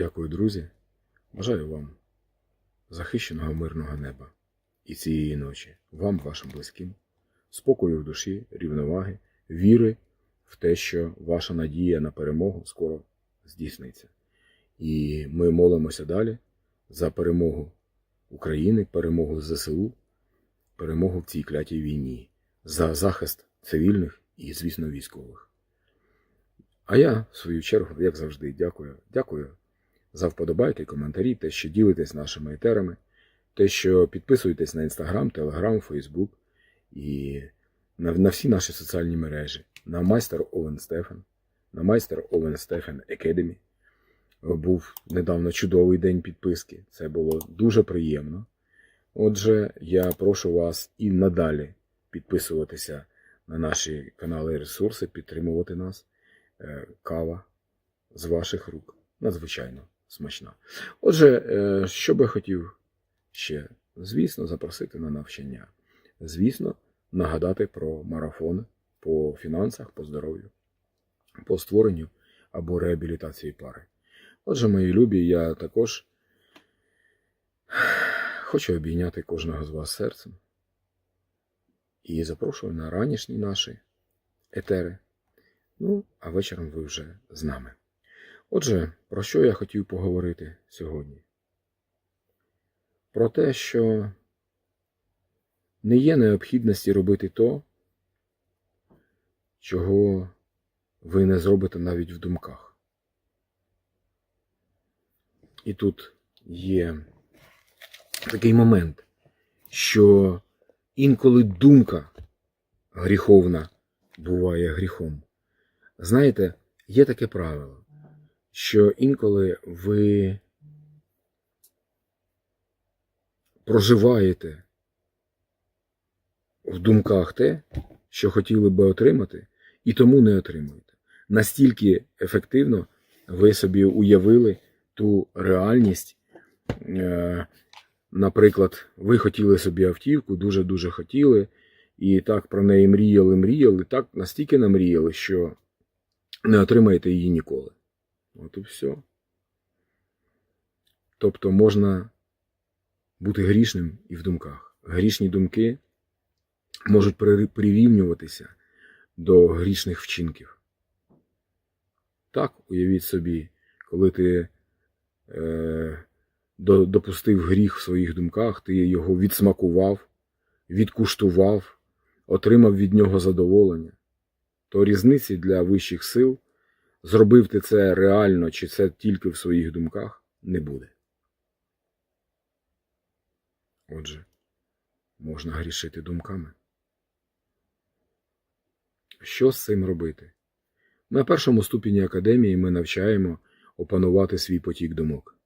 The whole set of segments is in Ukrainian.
Дякую, друзі. Бажаю вам захищеного мирного неба і цієї ночі, вам, вашим близьким, спокою в душі, рівноваги, віри в те, що ваша надія на перемогу скоро здійсниться. І ми молимося далі за перемогу України, перемогу ЗСУ, перемогу в цій клятій війні, за захист цивільних і, звісно, військових. А я, в свою чергу, як завжди, дякую. Дякую за вподобайки, коментарі, те, що ділитесь нашими етерами, те, що підписуєтесь на Інстаграм, Телеграм, Фейсбук і на, на всі наші соціальні мережі, на майстер Овен Стефан, на майстер Овен Стефан Academy. Був недавно чудовий день підписки. Це було дуже приємно. Отже, я прошу вас і надалі підписуватися на наші канали і ресурси, підтримувати нас. Е, Кава з ваших рук. Надзвичайно смачна. Отже, е, що би хотів ще, звісно, запросити на навчання. Звісно, нагадати про марафон по фінансах, по здоров'ю, по створенню або реабілітації пари. Отже, мої любі, я також хочу обійняти кожного з вас серцем і запрошую на ранішні наші етери. Ну, а вечором ви вже з нами. Отже, про що я хотів поговорити сьогодні? Про те, що не є необхідності робити то, чого ви не зробите навіть в думках. І тут є такий момент, що інколи думка гріховна буває гріхом. Знаєте, є таке правило, що інколи ви проживаєте в думках те, що хотіли би отримати, і тому не отримуєте. Настільки ефективно ви собі уявили ту реальність. Е, Наприклад, ви хотіли собі автівку, дуже-дуже хотіли, і так про неї мріяли, мріяли, так настільки намріяли, що не отримаєте її ніколи. От і все. Тобто можна бути грішним і в думках. Грішні думки можуть прирівнюватися до грішних вчинків. Так, уявіть собі, коли ти е, до- допустив гріх в своїх думках, ти його відсмакував, відкуштував, отримав від нього задоволення, то різниці для вищих сил, зробив ти це реально чи це тільки в своїх думках, не буде. Отже, можна грішити думками. Що з цим робити? На першому ступені академії ми навчаємо опанувати свій потік думок.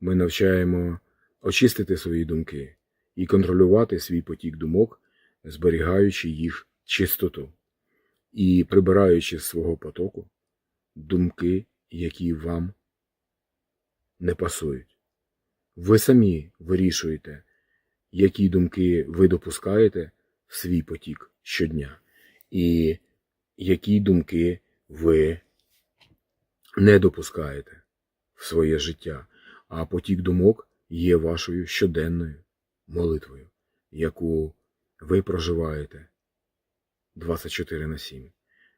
Ми навчаємо очистити свої думки і контролювати свій потік думок, зберігаючи їх чистоту і прибираючи з свого потоку думки, які вам не пасують. Ви самі вирішуєте, які думки ви допускаєте в свій потік щодня, і які думки ви не допускаєте в своє життя. А потік думок є вашою щоденною молитвою, яку ви проживаєте 24 на 7.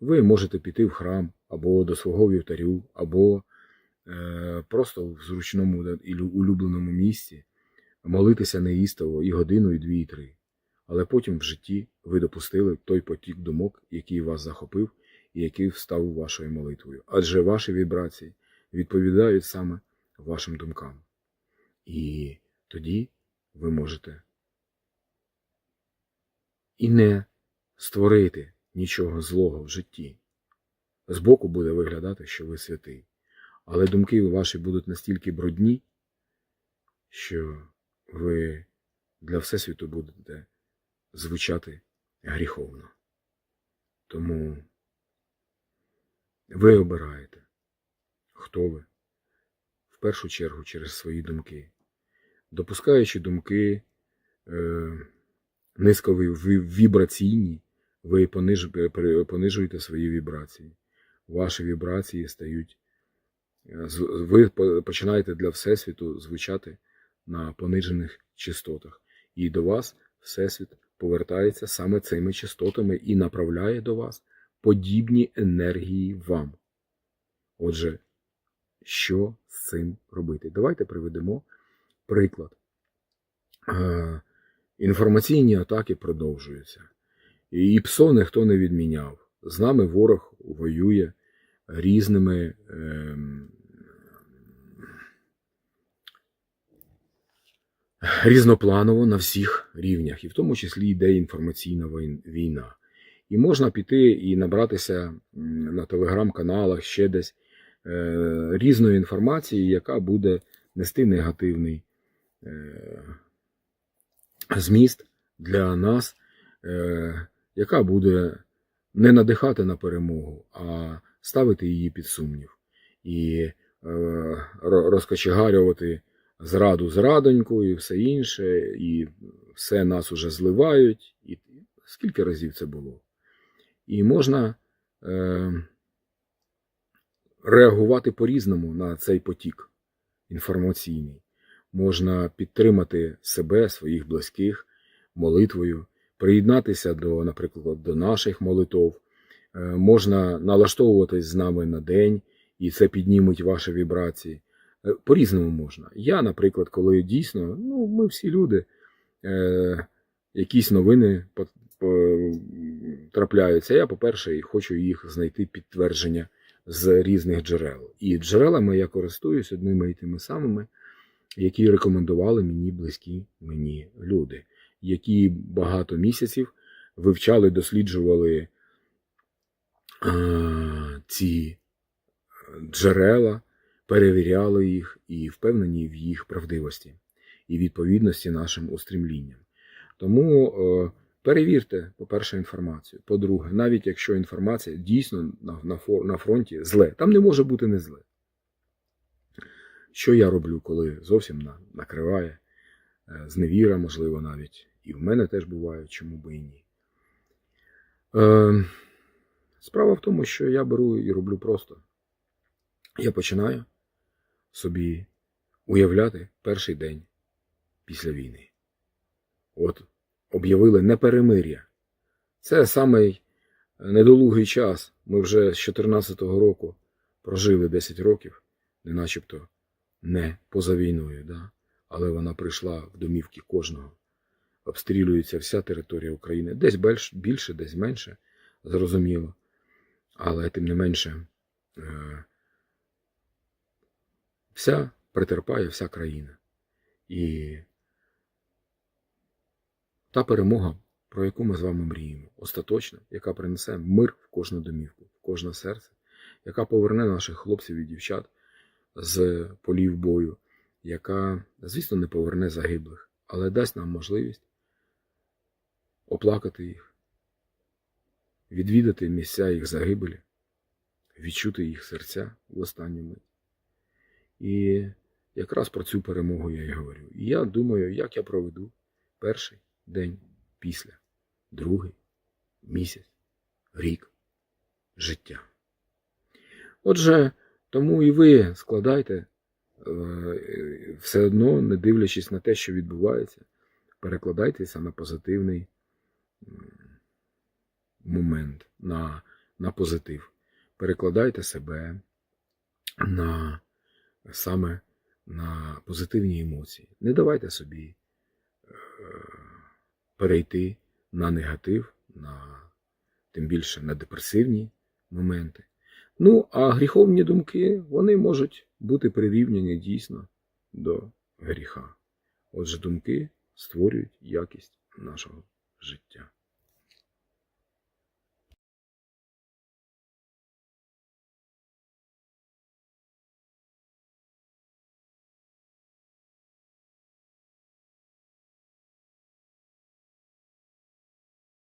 Ви можете піти в храм або до свого вівтарю, або е, просто в зручному і улюбленому місці молитися неїстово і годину, і дві, і три. Але потім в житті ви допустили той потік думок, який вас захопив і який став вашою молитвою. Адже ваші вібрації відповідають саме вашим думкам. І тоді ви можете і не створити нічого злого в житті. Збоку буде виглядати, що ви святий. Але думки ваші будуть настільки брудні, що ви для Всесвіту будете звучати гріховно. Тому ви обираєте, хто ви в першу чергу через свої думки, допускаючи думки е, низьковібраційні, ви пониж, понижуєте свої вібрації. Ваші вібрації стають е, ви починаєте для Всесвіту звучати на понижених частотах. І до вас Всесвіт повертається саме цими частотами і направляє до вас подібні енергії вам. Отже, що з цим робити? Давайте приведемо приклад. Е, Інформаційні атаки продовжуються. І ПСО ніхто не відміняв. З нами ворог воює різними ем, різнопланово на всіх рівнях, і в тому числі йде інформаційна війна. І можна піти і набратися на телеграм-каналах ще десь е, різної інформації, яка буде нести негативний е, зміст для нас, е, яка буде не надихати на перемогу, а ставити її під сумнів. І е, розкочегарювати зраду зрадоньку і все інше, і все нас уже зливають. І скільки разів це було? І можна е, реагувати по-різному на цей потік інформаційний. Можна підтримати себе, своїх близьких молитвою, приєднатися до, наприклад, до наших молитов. Е, Можна налаштовуватись з нами на день, і це підніметь ваші вібрації. Е, По-різному можна. Я, наприклад, коли дійсно, ну, ми всі люди, е, якісь новини по- по- трапляються. Я, по-перше, хочу їх знайти підтвердження з різних джерел. І джерелами я користуюсь одними і тими самими, які рекомендували мені близькі мені люди, які багато місяців вивчали, досліджували ці джерела, перевіряли їх і впевнені в їх правдивості і відповідності нашим устрімлінням. Тому е, перевірте, по-перше, інформацію. По-друге, навіть якщо інформація дійсно на фронті зле, там не може бути не зле. Що я роблю, коли зовсім накриває, е, зневіра, можливо, навіть. І в мене теж буває, чому би і ні. Е, справа в тому, що я беру і роблю просто. Я починаю собі уявляти перший день після війни. От об'явили неперемир'я. Це самий недолугий час. Ми вже з 2014 року прожили 10 років, не начебто не поза війною, да? але вона прийшла в домівки кожного. Обстрілюється вся територія України. Десь більш- більше, десь менше, зрозуміло. Але тим не менше, е, вся претерпає вся країна. І та перемога, про яку ми з вами мріємо, остаточна, яка принесе мир в кожну домівку, в кожне серце, яка поверне наших хлопців і дівчат з полів бою, яка, звісно, не поверне загиблих, але дасть нам можливість оплакати їх, відвідати місця їх загибелі, відчути їх серця в останню мить. І якраз про цю перемогу я і говорю. І я думаю, як я проведу перший день після, другий місяць, рік життя. Отже, тому і ви складайте е, все одно, не дивлячись на те, що відбувається, перекладайтеся на позитивний момент, на, на позитив. Перекладайте себе на саме на позитивні емоції. Не давайте собі е, перейти на негатив, на тим більше на депресивні моменти. Ну, а гріховні думки вони можуть бути прирівняні дійсно до гріха. Отже, думки створюють якість нашого життя.